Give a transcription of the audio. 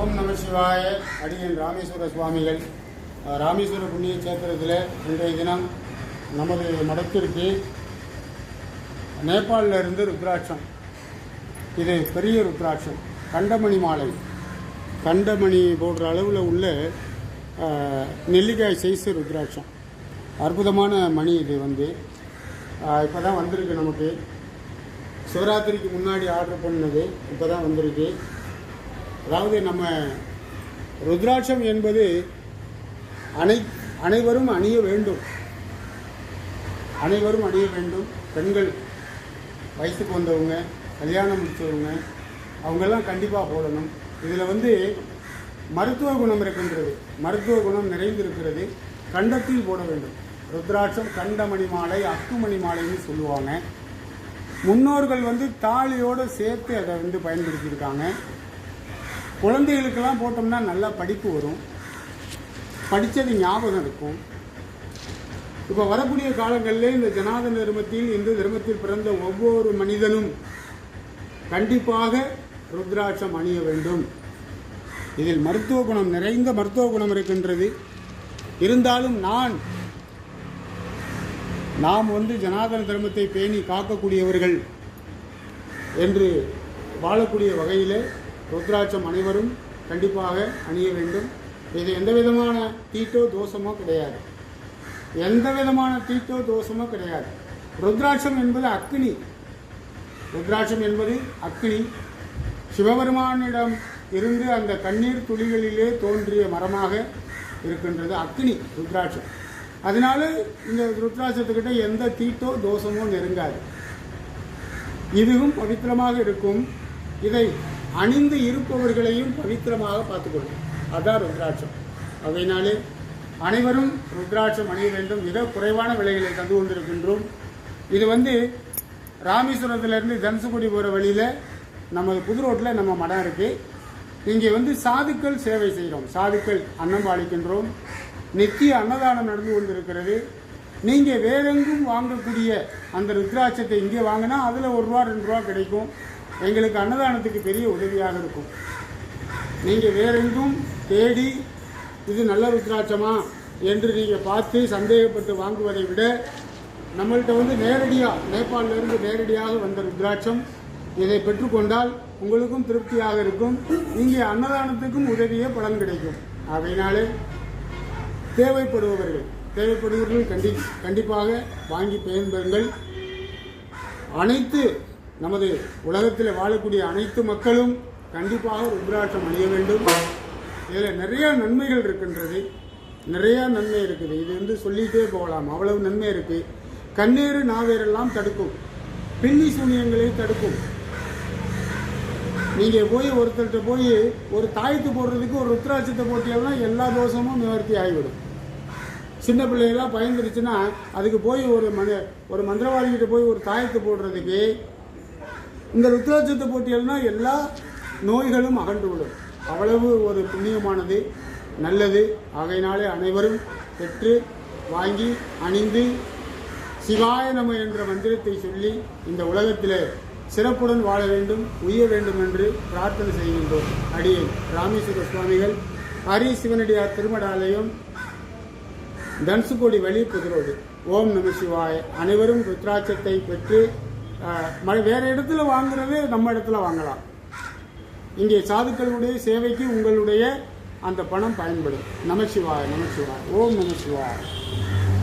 ஓம் நம சிவாய அடியன் ராமேஸ்வர சுவாமிகள். ராமேஸ்வர புண்ணிய சேத்திரத்தில் இன்றைய தினம் நமது மடத்திற்கு நேபாளில் இருந்து ருத்ராட்சம். இது பெரிய ருத்ராட்சம். கண்டமணி மாலை. கண்டமணி போடுற அளவில் உள்ள நெல்லிக்காய் சைஸ் ருத்ராட்சம். அற்புதமான மணி இது வந்து. இப்போ தான் வந்திருக்கு நமக்கு. சிவராத்திரிக்கு முன்னாடி ஆர்டர் பண்ணது. இப்போ தான் வந்திருக்கு. அதாவது நம்ம ருத்ராட்சம் என்பது அனை அனைவரும் அணிய வேண்டும். அனைவரும் அணிய வேண்டும். பெண்கள் வயசுக்கு வந்தவங்க கல்யாணம் முடிச்சவங்க அவங்கெல்லாம் கண்டிப்பாக போடணும். இதில் வந்து மருத்துவ குணம் இருக்கின்றது. மருத்துவ குணம் நிறைந்திருக்கிறது. கண்டத்தில் போட வேண்டும். ருத்ராட்சம் கண்டமணி மாலை அக்குமணி மாலைன்னு சொல்லுவாங்க. முன்னோர்கள் வந்து தாலியோடு சேர்த்து அதை வந்து பயன்படுத்தியிருக்காங்க. குழந்தைகளுக்கெல்லாம் போட்டோம்னா நல்லா படிப்பு வரும். படித்தது ஞாபகம் இருக்கும். இப்போ வரக்கூடிய காலங்களில் இந்த ஜனாதன தர்மத்தில் இந்து தர்மத்தில் பிறந்த ஒவ்வொரு மனிதனும் கண்டிப்பாக ருத்ராட்சம் அணிய வேண்டும். இதில் மருத்துவ குணம் நிறைந்த மருத்துவ குணம் இருக்கின்றது. இருந்தாலும் நான் நாம் வந்து ஜனாதன தர்மத்தை பேணி காக்கக்கூடியவர்கள் என்று வாழக்கூடிய வகையில் ருத்ராட்சம் அனைவரும் கண்டிப்பாக அணிய வேண்டும். இது எந்த விதமான தீட்டோ தோஷமோ கிடையாது. எந்த விதமான தீட்டோ தோஷமோ கிடையாது. ருத்ராட்சம் என்பது அக்னி. ருத்ராட்சம் என்பது அக்னி. சிவபெருமானிடம் இருந்து அந்த கண்ணீர் துளிகளிலே தோன்றிய மரமாக இருக்கின்றது அக்னி ருத்ராட்சம். அதனால இந்த ருத்ராட்சத்துக்கிட்ட எந்த தீட்டோ தோஷமோ நெருங்காது. இதுவும் பவித்திரமாக இருக்கும். இதை அணிந்து இருப்பவர்களையும் பவித்திரமாக பார்த்துக்கொள்ளும். அதான் ருத்ராட்சம். அவையினாலே அனைவரும் ருத்ராட்சம் அணிய வேண்டும். மிக குறைவான விலைகளை தந்து கொண்டிருக்கின்றோம். இது வந்து ராமேஸ்வரத்திலிருந்து தனுசுகுடி போகிற வழியில் நமது புது ரோட்டில் நம்ம மடம் இருக்குது இங்கே வந்து சாதுக்கள் சேவை செய்கிறோம். சாதுக்கள் அன்னம் பாலிக்கின்றோம். நித்திய அன்னதானம் நடந்து கொண்டிருக்கிறது. நீங்கள் வேறெங்கும் வாங்கக்கூடிய அந்த ருத்ராட்சத்தை இங்கே வாங்கினா அதில் ஒரு ரூபா ரெண்டு ரூபா கிடைக்கும். எங்களுக்கு அன்னதானத்துக்கு பெரிய உதவியாக இருக்கும். நீங்கள் வேறெங்கும் தேடி இது நல்ல ருத்ராட்சமா என்று நீங்கள் பார்த்து சந்தேகப்பட்டு வாங்குவதை விட நம்மள்கிட்ட வந்து நேரடியாக நேபாளிலிருந்து நேரடியாக வந்த ருத்ராட்சம் இதை பெற்றுக்கொண்டால் உங்களுக்கும் திருப்தியாக இருக்கும். இங்கே அன்னதானத்துக்கும் உதவியே பலன் கிடைக்கும். அதனாலே தேவைப்படுபவர்கள் தேவைப்படுபவர்கள் கண்டி கண்டிப்பாக வாங்கி பயன்பெறுங்கள் அனைத்து நமது உலகத்தில் வாழக்கூடிய அனைத்து மக்களும் கண்டிப்பாக ருத்ராட்சம் அணிய வேண்டும். இதில் நிறைய நன்மைகள் இருக்கின்றது. நிறையா நன்மை இருக்குது. இது வந்து சொல்லிகிட்டே போகலாம். அவ்வளவு நன்மை இருக்குது கண்ணீர் நாவேரெல்லாம் தடுக்கும். பின்னி சூனியங்களை தடுக்கும். நீங்கள் போய் ஒருத்தர்கிட்ட போய் ஒரு தாயத்து போடுறதுக்கு ஒரு ருத்ராட்சத்தை போட்டீங்கன்னா எல்லா தோஷமும் நிவர்த்தி ஆகிவிடும். சின்ன பிள்ளைகளாக பயந்துருச்சுன்னா அதுக்கு போய் ஒரு மன ஒரு மந்திரவாதிகிட்ட போய் ஒரு தாயத்து போடுறதுக்கு இந்த ருத்ராட்சத்தை போட்டியல்னா எல்லா நோய்களும் அகன்று விடும். அவ்வளவு ஒரு புண்ணியமானது நல்லது. ஆகையினாலே அனைவரும் பெற்று வாங்கி அணிந்து சிவாய நம என்ற மந்திரத்தை சொல்லி இந்த உலகத்திலே சிறப்புடன் வாழ வேண்டும் உய்ய வேண்டும் என்று பிரார்த்தனை செய்கின்றோம். அடியே ராமேஸ்வர சுவாமிகள் ஹரி சிவனடியார் திருமடாலயம் தன்சுகோடி வழி புதுரோடு ஓம் நம சிவாய. அனைவரும் ருத்ராட்சத்தை பெற்று வேறு இடத்துல வாங்குறது நம்ம இடத்துல வாங்கலாம். இங்கே சாதுக்களுடைய சேவைக்கு உங்களுடைய அந்த பணம் பயன்படும். நம சிவாய ஓம் நம